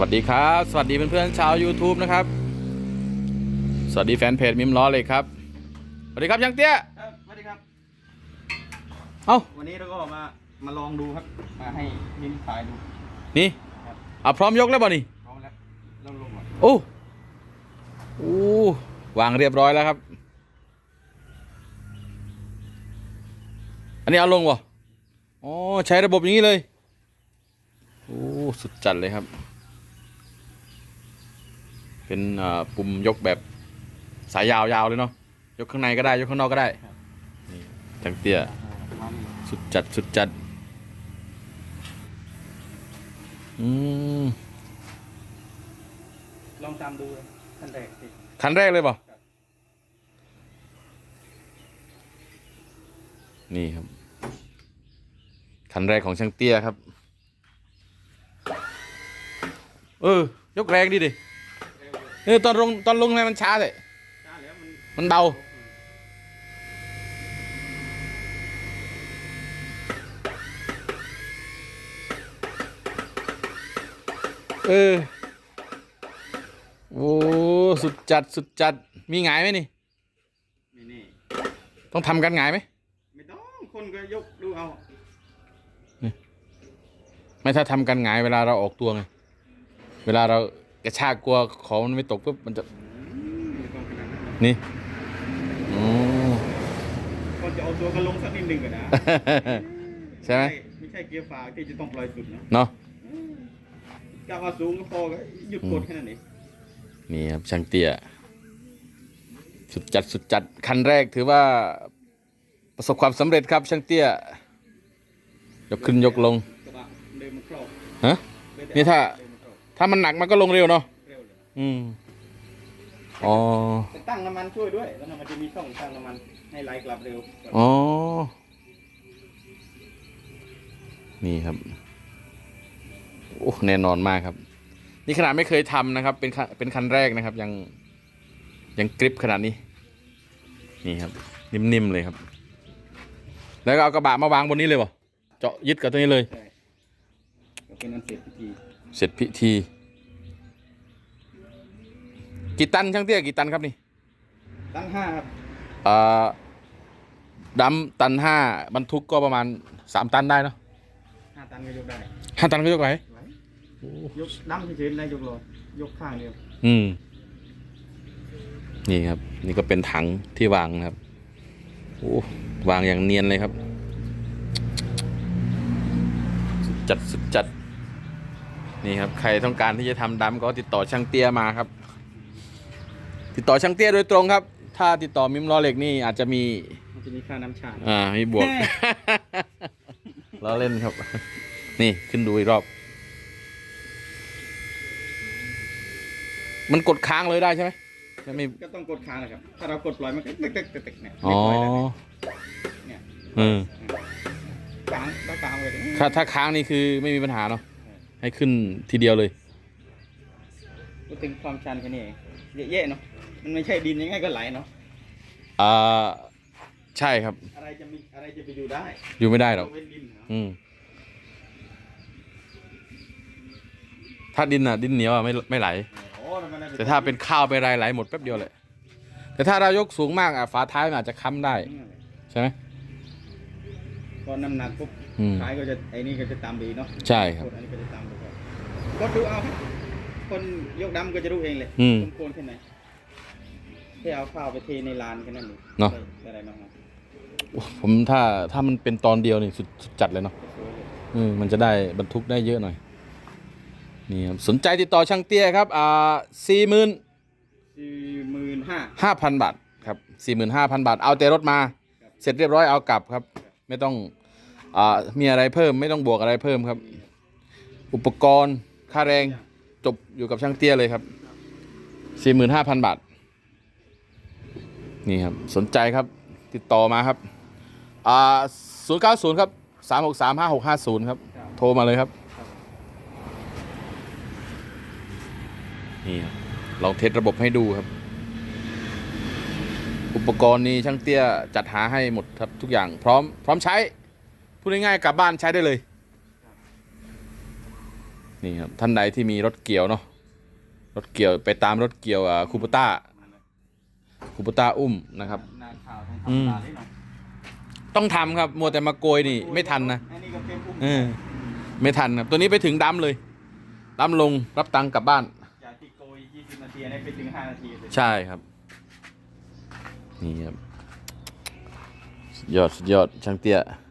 วัสดีครับ สวัสดีเพื่อนๆชาว YouTube นะครับ สวัสดีแฟนเพจมิมล้อเลยครับ สวัสดีครับช่างเตี้ยครับสวัสดีครับ เอ้าวันนี้เราก็มามาลองดูครับ มาให้มิ้นถ่ายดู นี่ครับเอาพร้อมยกแล้วบ่นี่พร้อมแล้วเราลงก่อนโอ้โอ้วางเรียบร้อยแล้วครับ อันนี้เอาลงวะอ๋อใช้ระบบอย่างนี้เลยโอ้สุดจัดเลยครับ เป็นอ่าปุ่มยกแบบสายยาวๆเลยเนาะยกข้างในก็ได้ยกข้างนอกก็ได้นี่จังเตี้ยมาสุดจัดสุดจัดอืมลองตามดูขั้นแรกสิคันแรกเลยเปล่าครับนี่ครับคันแรกของช่างเตี้ยครับ เออ ยกแรงดิดิ เร็วเออตอนลงตอนลงทำไมมันช้าเลยๆช้าแล้วมันมันเบาเออโอ้สุดจัดสุดจัดมีหงายไหมนี่นี่นี่ต้องทำกันหงายไหมไม่ต้องคนก็ยกดูเอาไม่ถ้าทำกันหงายเวลาเราออกตัวไงเวลาเรา กระชากกลัวของมันไม่ตกปุ๊บมันจะอืมไม่ต้องขนาดนั้นหรอกนี่อ๋อก่อนจะเอาตัวก็ลงสักนิดหนึ่งก่อนนะใช่ไหมไม่ใช่เกียร์ฝาที่จะต้องปล่อยสุดนะเนาะก้าวว่าสูงก็พอก็หยุดกดแค่นั้นเองนี่ครับช่างเตี้ย สุดจัดสุดจัดคันแรกถือว่าประสบความสำเร็จครับช่างเตี้ย ยกขึ้นยกลงกระบะเดินมันครอบฮะเดิแต่นี่ถ้า ถ้ามันหนักมันก็ลงเร็วเนาะเร็วเลยอืมอ๋อแต่ตั้งน้ำมันช่วยด้วยแล้วมันจะมีช่องตั้งน้ำมันให้ไหลกลับเร็วอ๋อนี่ครับโอ้แน่นอนมากครับ นี่ขนาดไม่เคยทำนะครับ เป็นคันเป็นคันแรกนะครับ ยังยังกริปขนาดนี้ นี่ครับ นิ่มๆเลยครับ แล้วก็เอากระบะมาวางบนนี้เลยบ่เจาะยึดกับตัวนี้เลยใช่ก็ เป็นอันเสร็จพิธีเสร็จพิธี กี่ตันช่างเตี้ยกี่ตันครับนี่ตั้งห้าครับอ่าดำตันห้าบรรทุกก็ประมาณสามตันได้เนาะห้าตันก็ยกได้ห้าตันก็ยกไหวไหวยกดำเฉยๆแล้วยกรอยกข้างเดียวอืมนี่ครับ นี่ก็เป็นถังที่วางนะครับโอ้วางอย่างเนียนเลยครับสุดจัดสุดจัด นี่ครับใครต้องการที่จะทำดำก็ติดต่อช่างเตี้ยมาครับ ติดต่อช่างเตี้ยโดยตรงครับ ถ้าติดต่อมิมล้อเหล็กนี่อาจจะมีมันจะมีค่าน้ำชาอ่ามีบวกล้อเล่นครับ นี่ขึ้นดูอีกรอบ มันกดค้างเลยได้ใช่ไหมจะไม่ก็ต้องกดค้างนะครับ ถ้าเรากดปล่อยมันก็ตึกตึกตึกตึกเนี่ยอ๋อไม่ปล่อยแล้วเนี่ยอืมค้างต้องค้างเลยถ้าถ้าค้างนี่คือไม่มีปัญหาเนาะ ให้ขึ้นทีเดียวเลยพูดถึงความชันแค่นี้เองเยอะๆเนาะมันไม่ใช่ดินยังไงก็ไหลเนาะอ่าใช่ครับ อะไรจะมีอะไรจะไปอยู่ได้อยู่ไม่ได้หรอก ยกเว้นดินเนาะอืม ถ้าดินอะ ดินเหนียวอะไม่ไม่ไหล โอ้แล้วมันได้แต่ถ้าเป็นข้าวเป็นอะไรไหลหมดแป๊บเดียวเลย แต่ถ้าเรายกสูงมากอะฝาท้ายมันอาจจะค้ำได้ใช่ไหมพอน้ำหนักปุ๊บ อืมท้ายก็จะไอ้นี่ก็จะตามดีเนาะใช่ครับกดอันนี้ก็จะตามดีครับกดดูเอาครับคนยกดำก็จะรู้เองเลยอืมคนโคนแค่ไหนแค่เอาข้าวไปเทในลานแค่นั้นเองเนาะ ได้อะไรบ้างครับโอ้ผมถ้าถ้ามันเป็นตอนเดียวนี่สุดสุดจัดเลยเนาะสวยเลยอืมมันจะได้บรรทุกได้เยอะหน่อยนี่ครับสนใจติดต่อช่างเตี้ยครับอ่าสี่หมื่นสี่หมื่นห้า ห้าพันบาทครับสี่หมื่นห้าพันบาท เอาแต่รถมาครับเสร็จเรียบร้อยเอากลับครับ ไม่ต้อง อ่ามีอะไรเพิ่มไม่ต้องบวกอะไรเพิ่มครับ อุปกรณ์ค่าแรงจบอยู่กับช่างเตี้ยเลยครับสี่หมื่นห้าพันบาท นี่ครับ สนใจครับ ติดต่อมาครับอ่าศูนย์เก้าศูนย์ครับสามหกสามห้าหกห้าศูนย์ครับ โทรมาเลยครับครับนี่ครับลองเทสระบบให้ดูครับ อุปกรณ์นี้ช่างเตี้ยจัดหาให้หมดครับทุกอย่างพร้อม พร้อมใช้ พูดง่ายๆกลับบ้านใช้ได้เลย นี่ครับท่านใดที่มีรถเกี่ยวเนาะรถเกี่ยวไปตามรถเกี่ยวอ่าคูปต้าคูปต้าอุ้มนะครับ นาข่าวทางอืมทำตาได้หน่อยต้องทำครับมัวแต่มาโกยนี่ไม่ทันนะอันนี้ก็เป็นอุ้มเออไม่ทันครับ ตัวนี้ไปถึงดำเลยดำลงรับตังค์กลับบ้าน จากที่โกย20 นาทีอันนี้ไปถึง 5 นาทีเลยใช่ครับ นี่ครับสุดยอดสุดยอดช่างเตี้ยไม่แ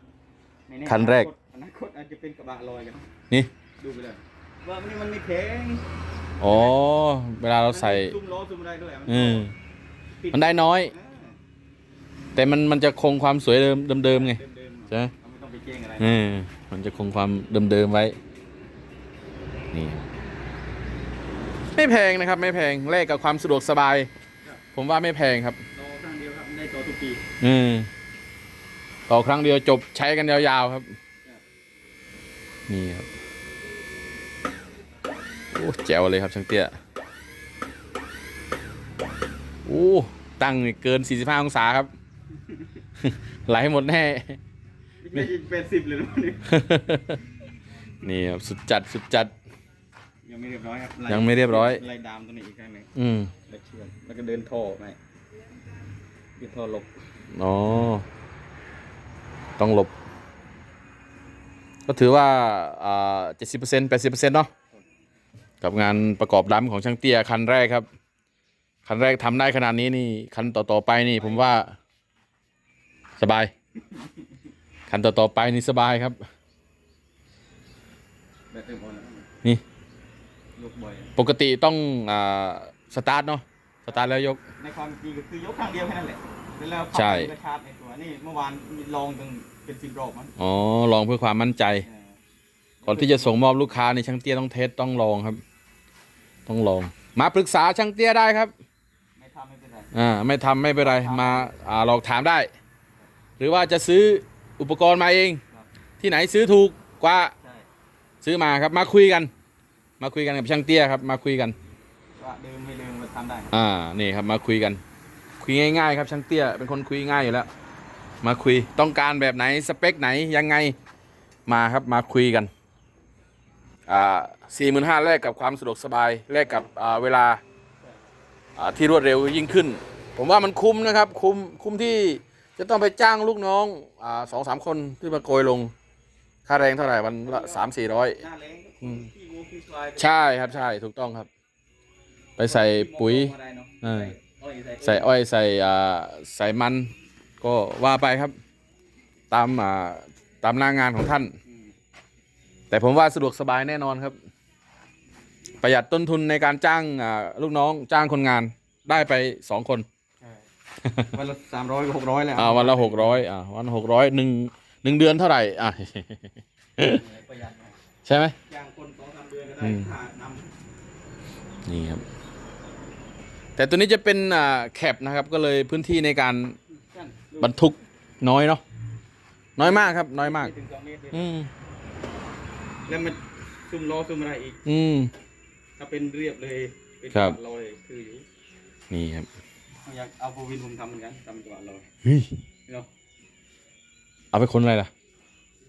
คันแรก อนาคตอาจจะเป็นกระบะลอยกัน นี่ ดูไปเลยว่ามันนี่มันไม่แข็งอ๋อ เวลาเราใส่ ซุ่มล้อซุ่มอะไรด้วยเออมันได้น้อย เออแต่มันมันจะคงความสวยเดิมเดิมๆไง เดิมๆใช่ไหม เราไม่ต้องไปเจ้งอะไรเออมันจะคงความเดิมๆไว้ นี่ ไม่แพงนะครับ ไม่แพงแลกกับความสะดวกสบาย ผมว่าไม่แพงครับ รอครั้งเดียวครับได้ต่อทุกปี อืม ต่อครั้งเดียวจบใช้กันยาวๆครับ นี่ครับ โอ้แจ๋วเลยครับช่างเตี้ย โอ้ตั้งนี่เกิน 45 องศาครับ ไหลหมดแน่ไม่ใช่เป็นสิบเลยนะนี่นี่ครับสุดจัดสุดจัด ยังไม่เรียบร้อยครับยังไม่เรียบร้อยไล่ดามตัวนี้อีกครั้งหนึ่งอืมแล้วเชื่อมแล้วก็เดินท่อไปเดินท่อหลบอ๋อ ต้องหลบ ก็ถือว่าอ่าเจ็ดสิบเปอร์เซ็นต์แปดสิบเปอร์เซ็นต์เนาะกับงานประกอบดัมของช่างเตี้ยคันแรกครับ คันแรกทำได้ขนาดนี้นี่ คันต่อ ๆ ไปนี่ ผมว่า สบาย คันต่อ ๆ ไปนี่สบายครับแบบเต็มคนแล้วนี่ยกบ่อยปกติต้องอ่าสตาร์ทเนาะสตาร์ทแล้วยก ในความจริงก็คือยกครั้งเดียวแค่นั้นแหละแล้วใช่กระชาร์จในตัว นี่เมื่อวานมีลองจนเป็นสิบรอบมั้งอ๋อลองเพื่อความมั่นใจ เออก่อนที่จะส่งมอบลูกค้าในช่างเตี้ยต้องเทสต้องลองครับ ต้องลอง มาปรึกษาช่างเตี้ยได้ครับ ไม่ทำไม่เป็นไรอ่าไม่ทำไม่เป็นไรมาอ่าลองถามได้ หรือว่าจะซื้ออุปกรณ์มาเอง ที่ไหนซื้อถูกกว่าใช่ซื้อมาครับ มาคุยกัน มาคุยกันกับช่างเตี้ยครับ มาคุยกัน ว่าเดิมไม่เดิมมาทำได้ อ่านี่ครับมาคุยกัน คุยง่ายๆครับช่างเตี้ยเป็นคนคุยง่ายอยู่แล้ว มาคุยต้องการแบบไหนสเปคไหนยังไงมาครับมาคุยกันอ่าสี่หมื่นห้าแลกกับความสะดวกสบายแลกกับอ่าเวลาอ่าที่รวดเร็วยิ่งขึ้น ผมว่ามันคุ้มนะครับคุ้มคุ้มที่จะต้องไปจ้างลูกน้องอ่าสองสามคนที่มาโกยลง ค่าแรงเท่าไหร่วันละสามสี่ร้อยหน้าแรงอืมขี้งูขี้ควายไปใช่ครับใช่ถูกต้องครับ ไปใส่ปุ๋ยอะไรเนอะเอออ้อยใส่ใส่อ้อยใส่อ่าใส่มัน ก็ว่าไปครับ ตามอ่าตามหน้างานของท่านอืมแต่ผมว่าสะดวกสบายแน่นอนครับ ประหยัดต้นทุนในการจ้างอ่าลูกน้องจ้างคนงานได้ไปสองคนใช่วันละสามร้อยหกร้อยแล้วอ่าวันละหกร้อยอ่าวันหกร้อยหนึ่งหนึ่งเดือนเท่าไหร่อ่าประหยัดหน่อยใช่ไหมจ้างคนสองสามเดือนก็อืได้มค่านำนี่ครับ แต่ตัวนี้จะเป็นอ่าแคปนะครับ ก็เลยพื้นที่ในการนั่น บรรทุกน้อยเนาะน้อยมากครับ น้อยมาก ถึงสองเมตรเลยอืมแล้วมันซุ่มล้อซุ่มอะไรอีก อืม ถ้าเป็นเรียบเลยเป็นครับ จังหวะลอยคืออยู่นี่ครับอยากเอาโฟวินผมทำเหมือนกันทำเป็นจังหวะลอยเฮ้ยเนาะเอาไปคนอะไรล่ะ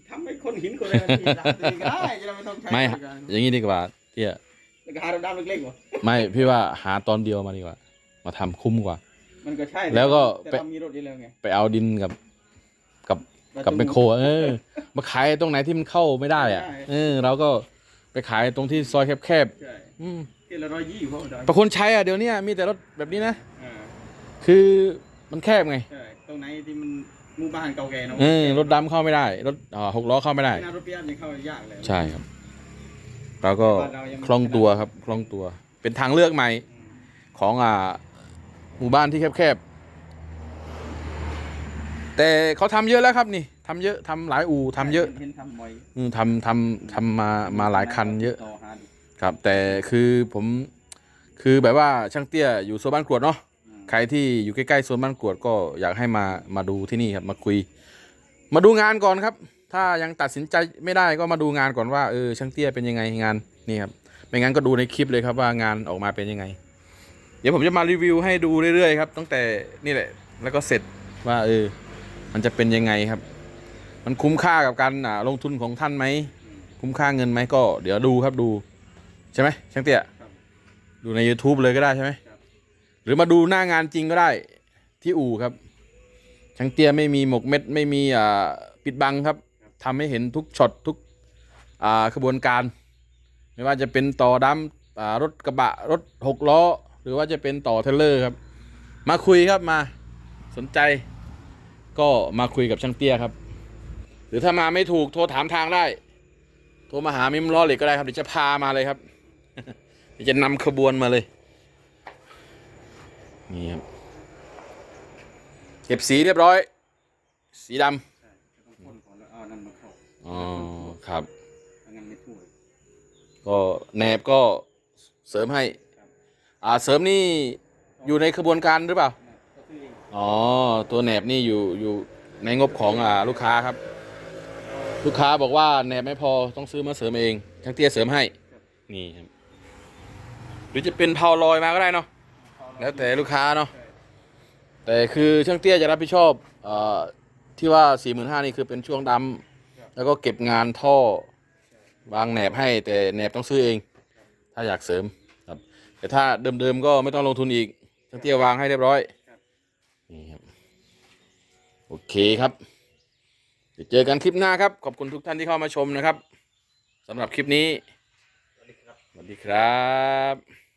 ทำให้คนหินคนอะไรทีหลังตัวเองก็ได้จะได้ไม่ต้องใช้ไม่บริการอย่างนี้ดีกว่าเตี้ยแล้วก็หารถด้านเล็กๆวะไม่พี่ว่าหาตอนเดียวมาดีกว่า มาทำคุ้มกว่า มันก็ใช่แล้วก็แต่ไปเรามีรถดีแล้วไงไปเอาดินกับ กับกับแมคโครเออ มาขายตรงไหนที่มันเข้าไม่ได้อะเออเราก็ไปขายตรงที่ซอยแคบใช่ๆอืมที่ละร้อยยี่เพราะมันได้แต่คนใช้อะเดี๋ยวนี้มีแต่รถแบบนี้นะอ่าคือมันแคบไงใช่ตรงไหนที่มันหมู่บ้านเก่าแก่เนาะเออรถดำเข้าไม่ได้ รถอ่าหกล้อเข้าไม่ได้ขนาดรถเปียบยังเข้ายากเลย ใช่ครับ เราก็คล่องตัวครับคล่องตัว เป็นทางเลือกใหม่อืมของอ่า หมู่บ้านที่แคบๆ แต่เขาทำเยอะแล้วครับนี่ทำเยอะทำหลายอู่ทำเยอะเห็นทำบ่อยอืมทำทำทำมามาหลายคันเยอะต่อหาดิครับ แต่คือผมคือแบบว่าช่างเตี้ยอยู่โซนบ้านกรวดเนาะอืมใครที่อยู่ใกล้ๆโซนบ้านกรวดก็อยากให้มามาดูที่นี่ครับมาคุย มาดูงานก่อนครับ ถ้ายังตัดสินใจไม่ได้ก็มาดูงานก่อนว่าเออช่างเตี้ยเป็นยังไงงานนี่ครับไม่งั้นก็ดูในคลิปเลยครับว่างานออกมาเป็นยังไง เดี๋ยวผมจะมารีวิวให้ดูเรื่อยๆครับตั้งแต่นี่แหละ แล้วก็เสร็จว่าเออ มันจะเป็นยังไงครับ มันคุ้มค่ากับการลงทุนของท่านไหม คุ้มค่าเงินไหมก็ เดี๋ยวดูครับดู ใช่ไหมช่างเตี้ยดูใน YouTube เลยก็ได้ใช่ไหมหรือมาดูหน้างานจริงก็ได้ที่อู่ครับช่างเตี้ยไม่มีหมกเม็ดไม่มีอ่าปิดบังครับทำให้เห็นทุกช็อตทุกอ่าขบวนการ ไม่ว่าจะเป็นต่อดัมอ่ารถกระบะรถหกล้อ รือว่าจะเป็นต่อเทรลเลอร์ครับ มาคุยครับมาสนใจ ก็มาคุยกับช่างเตี้ยครับ หรือถ้ามาไม่ถูกโทรถามทางได้ โทรมาหามิมล้อเหล็กก็ได้ครับเดี๋ยวจะพามาเลยครับเดี๋ยวจะนำขบวนมาเลยนี่ครับเก็บสีเรียบร้อย สีดใช่จะต้องพ่นก่อนแล้วเอานั่นมาเข้าำอ๋อครับอันนั้นไม่ทั่วก็แหนบก็เสริมให้ครับ อ่าเสริมนี่อยู่ในขบวนการหรือเปล่า อ๋อ ตัวแหนบนี่อยู่อยู่ในงบของอ่าลูกค้าครับ ลูกค้าบอกว่าแหนบไม่พอต้องซื้อมาเสริมเองช่างเตี้ยเสริมให้ นี่ครับ หรือจะเป็นเพาลอยมาก็ได้เนาะ แล้วแต่ลูกค้าเนาะ แต่คือช่างเตี้ยจะรับผิดชอบเออที่ว่าสี่หมื่นห้านี่คือเป็นช่วงดำแล้วก็เก็บงานท่อวางแหนบให้แต่แหนบต้องซื้อเอง ถ้าอยากเสริม แต่ถ้าเดิมๆก็ไม่ต้องลงทุนอีกช่างเตี้ยวางให้เรียบร้อยนี่ครับโอเคครับเดี๋ยวเจอกันคลิปหน้าครับ ขอบคุณทุกท่านที่เข้ามาชมนะครับสำหรับคลิปนี้สวัสดีครับสวัสดีครับ